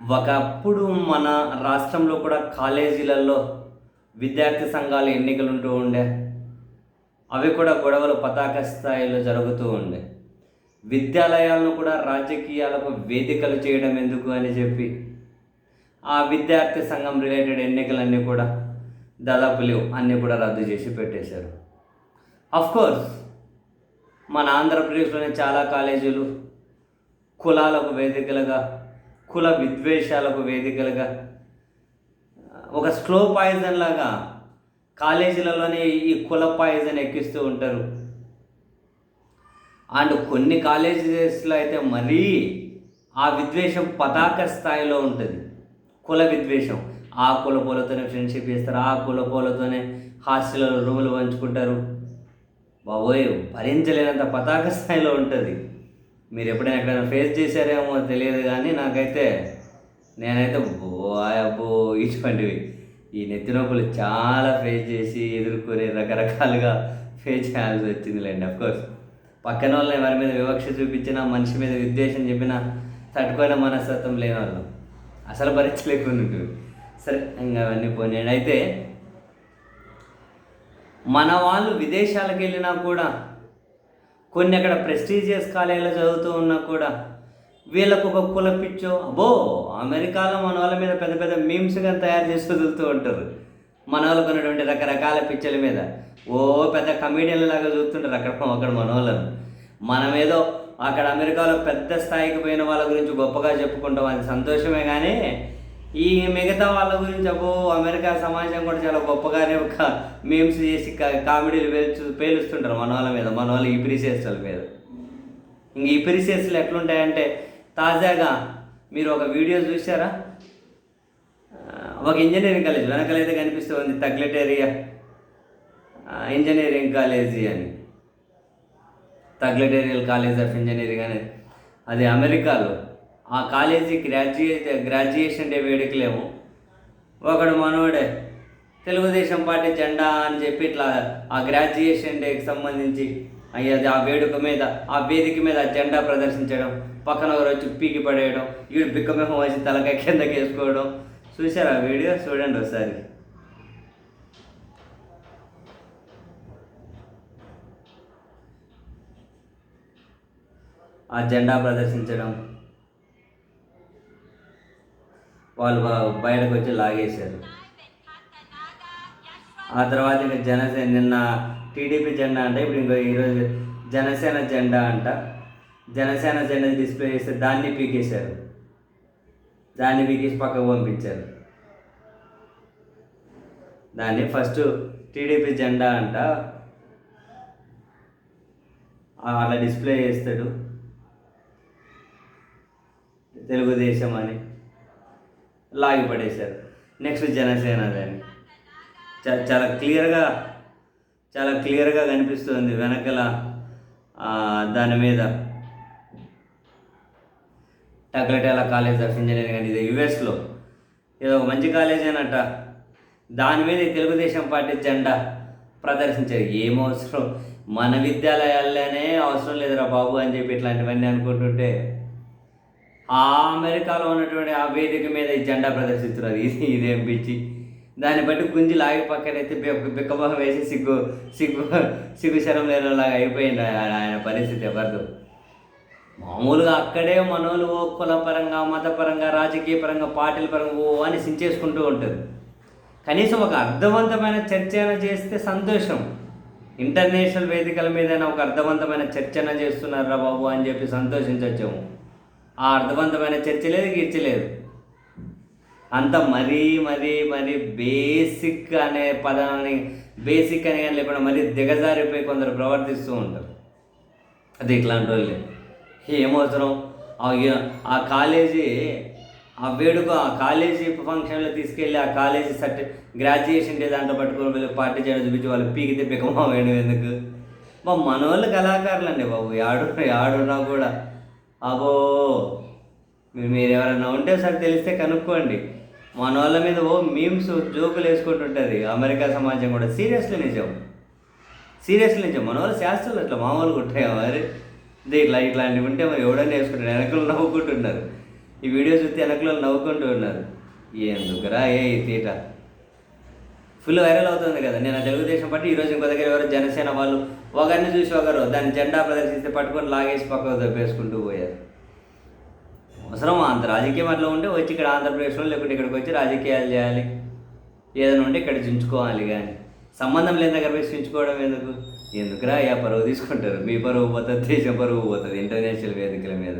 ఒకప్పుడు మన రాష్ట్రంలో కూడా కాలేజీలలో విద్యార్థి సంఘాలు ఎన్నికలు ఉంటూ ఉండే అవి కూడా గొడవలు పతాక స్థాయిలో జరుగుతూ ఉండే. విద్యాలయాలను కూడా రాజకీయాలకు వేదికలు చేయడం ఎందుకు అని చెప్పి ఆ విద్యార్థి సంఘం రిలేటెడ్ ఎన్నికలన్నీ కూడా దాదాపు లేవు. అన్నీ కూడా రద్దు చేసి పెట్టేశారు. కోర్స్ మన ఆంధ్రప్రదేశ్లోనే చాలా కాలేజీలు కులాలకు వేదికలుగా కుల విద్వేషాలకు వేదికలుగా ఒక స్లో పాయిజన్ లాగా కాలేజీలలోనే ఈ కుల పాయిజన్ ఎక్కిస్తూ ఉంటారు. అండ్ కొన్ని కాలేజెస్లో అయితే మరీ ఆ విద్వేషం పతాక స్థాయిలో ఉంటుంది. కుల విద్వేషం. ఆ కుల పూలతోనే ఫ్రెండ్షిప్ చేస్తారు ఆ కుల పూలతోనే హాస్టల్లో రూములు పంచుకుంటారు. బాబోయ్ భరించలేనంత పతాక స్థాయిలో ఉంటుంది. మీరు ఎప్పుడైనా ఎక్కడైనా ఫేస్ చేశారేమో తెలియదు కానీ నాకైతే నేనైతే ఓ అబ్బో ఇటువంటివి. ఈ నెత్తి నొప్పులు చాలా ఫేస్ చేసి ఎదుర్కొని రకరకాలుగా ఫేస్ చేయాల్సి వచ్చిందిలేండి అఫ్కోర్స్ పక్కన వాళ్ళని ఎవరి మీద వివక్ష చూపించినా మనిషి మీద విద్వేషం చెప్పినా తట్టుకునే మనస్తత్వం లేని వాళ్ళం. అసలు భరించలేకుండా ఉంటుంది. సరే ఇంకా అవన్నీ పోనీయండి అయితే మన వాళ్ళు విదేశాలకు వెళ్ళినా కూడా కొన్ని అక్కడ ప్రెస్టీజియస్ కాలేజీలో చదువుతూ ఉన్నా కూడా వీళ్ళకు ఒక కుల పిచ్చో అబ్బో అమెరికాలో మన వాళ్ళ మీద పెద్ద పెద్ద మీమ్స్ కానీ తయారు చేసి వదులుతూ ఉంటారు. మన వాళ్ళకు ఉన్నటువంటి రకరకాల పిచ్చల మీద. ఓ పెద్ద కమీడియన్ల లాగా చూస్తుంటారు అక్కడ అక్కడ మన వాళ్ళను. మనమేదో అక్కడ అమెరికాలో పెద్ద స్థాయికి పోయిన వాళ్ళ గురించి గొప్పగా చెప్పుకుంటాం అది సంతోషమే కానీ ఈ మిగతా వాళ్ళ గురించి అబ్బో అమెరికా సమాజం కూడా చాలా గొప్పగానే ఒక మేమ్స్ చేసి కామెడీలు పేల్చు పేలుస్తుంటారు మన వాళ్ళ మీద మన వాళ్ళ ఇప్రిసియేస్ల మీద. ఇంక ఇప్రిసియేస్లు ఎట్లుంటాయంటే తాజాగా మీరు ఒక వీడియో చూసారా ఒక ఇంజనీరింగ్ కాలేజ్ వెనకలైతే కనిపిస్తుంది తగ్లెటేరియా. ఇంజనీరింగ్ కాలేజీ అని. తగ్లెటేరియల్ కాలేజ్ ఆఫ్ ఇంజనీరింగ్ అనేది అది అమెరికాలో. ఆ కాలేజీ గ్రాడ్యుయేట్ గ్రాడ్యుయేషన్ డే వేడుకలేమో. ఒకడు మనోడే తెలుగుదేశం పార్టీ జెండా అని చెప్పి ఇట్లా ఆ గ్రాడ్యుయేషన్ డేకి సంబంధించి అయ్యది ఆ వేడుక మీద ఆ వేదిక మీద ఆ జెండా ప్రదర్శించడం పక్కన ఒకరు వచ్చి పీకి పడేయడం వీడు బిక్కమేహం వచ్చి తలకాయ కిందకి వేసుకోవడం. చూసారా ఆ వీడియో? చూడండి ఒకసారి. ఆ జెండా ప్రదర్శించడం వాళ్ళు బయటకు వచ్చి లాగేశారు. ఆ తర్వాత ఇంకా జనసేన నిన్న టీడీపీ జెండా అంటే ఇప్పుడు ఇంకో ఈరోజు జనసేన జెండా అంట. జనసేన జెండా డిస్ప్లే చేస్తే దాన్ని పీకేశారు. దాన్ని పీకేసి పక్కకు పంపించారు. దాన్ని ఫస్ట్ టీడీపీ జెండా అంట. అలా డిస్ప్లే చేస్తాడు. తెలుగుదేశం అని. లాగి పడేశారు నెక్స్ట్ జనసేన దాన్ని చాలా క్లియర్గా చాలా క్లియర్గా కనిపిస్తుంది వెనకల దాని మీద. టగ్లటేలా కాలేజ్ ఆఫ్ ఇంజనీరింగ్ అని ఇది యుఎస్లో. ఇది ఒక మంచి కాలేజ్ అనట దాని మీద తెలుగుదేశం పార్టీ జెండా ప్రదర్శించారు. ఏం అవసరం మన విద్యాలయాల్లోనే అవసరం లేదురా బాబు అని చెప్పి ఇట్లాంటివన్నీ అనుకుంటుంటే ఆ అమెరికాలో ఉన్నటువంటి ఆ వేదిక మీద ఈ జెండా ప్రదర్శిస్తున్నారు ఇది ఇదేం పిచ్చి? దాన్ని బట్టి గుంజి లాగి పక్కనైతే బిక్క- బిక్కమొహం వేసి సిగ్గు సిగ్గు సిగ్గు శరం లేనిలాగా అయిపోయింది ఆయన ఆయన పరిస్థితి ఎవరిదో. మామూలుగా అక్కడే మనోళ్ళు ఓ కులపరంగా మతపరంగా రాజకీయ పరంగా పార్టీల పరంగా ఓ అని సించేసుకుంటూ ఉంటారు. కనీసం ఒక అర్థవంతమైన చర్చన చేస్తే సంతోషం. ఇంటర్నేషనల్ వేదికల మీదైనా ఒక అర్థవంతమైన చర్చన చేస్తున్నారా బాబు అని చెప్పి సంతోషించవచ్చాము ఆ అర్థవంతమైన చర్చ లేదు గీర్చ లేదు. అంత మరీ మరీ మరీ బేసిక్ అనే పదాన్ని బేసిక్ అని కానీ లేకుండా మరీ దిగజారిపోయి కొందరు ప్రవర్తిస్తూ ఉంటారు. అది ఇట్లాంటి వాళ్ళు. ఏమవసరం ఆ కాలేజీ ఆ వేడుక ఆ కాలేజీ ఫంక్షన్లో తీసుకెళ్ళి ఆ కాలేజీ సర్టి గ్రాడ్యుయేషన్ డే దాంట్లో పట్టుకొని వెళ్ళి పార్టీ చేయడం చూపించి వాళ్ళు పీకితే పికమా వేయడం ఎందుకు? మా మనోళ్ళు కళాకారులు అండి బాబు. యాడు యాడున్నా కూడా. అబో మీరు మీరు ఎవరైనా ఉంటే సార్ తెలిస్తే కనుక్కోండి. మన వాళ్ళ మీద ఓ మీమ్స్ జోకులు వేసుకుంటుంటుంది అమెరికా సమాజం కూడా. సీరియస్లీ నిజం. సీరియస్లీ నిజం. మన వాళ్ళు శాస్త్రాలు అట్లా మామూలుగా ఉంటాయి మరి? ఇట్లా ఇట్లాంటివి ఉంటే మరి ఎవడన్నా వేసుకుంటారు వెనకలు నవ్వుకుంటున్నారు. ఈ వీడియో చూస్తే వెనకలు నవ్వుకుంటూ ఉన్నారు. ఎందుకురా ఏ ఈ తీట? ఫుల్ వైరల్ అవుతుంది కదా. నేను ఆ తెలుగుదేశం పార్టీ ఈరోజు ఇంకో దగ్గర ఎవరు జనసేన వాళ్ళు ఒకరిని చూసి ఒకరు దాన్ని జెండా ప్రదర్శిస్తే పట్టుకొని లాగేసి పక్కకు దప్పేసుకుంటూ పోయారు. అవసరం అంత రాజకీయం అట్లా ఉంటే వచ్చి ఇక్కడ ఆంధ్రప్రదేశ్లో లేకుంటే ఇక్కడికి వచ్చి రాజకీయాలు చేయాలి. ఏదైనా ఉంటే ఇక్కడ చించుకోవాలి కానీ. సంబంధం లేని దగ్గర పోయి చించుకోవడం ఎందుకు? ఎందుకురా యా పరువు తీసుకుంటారు? మీ పరువు పోతుంది దేశం పరువు పోతుంది ఇంటర్నేషనల్ వేదికల మీద.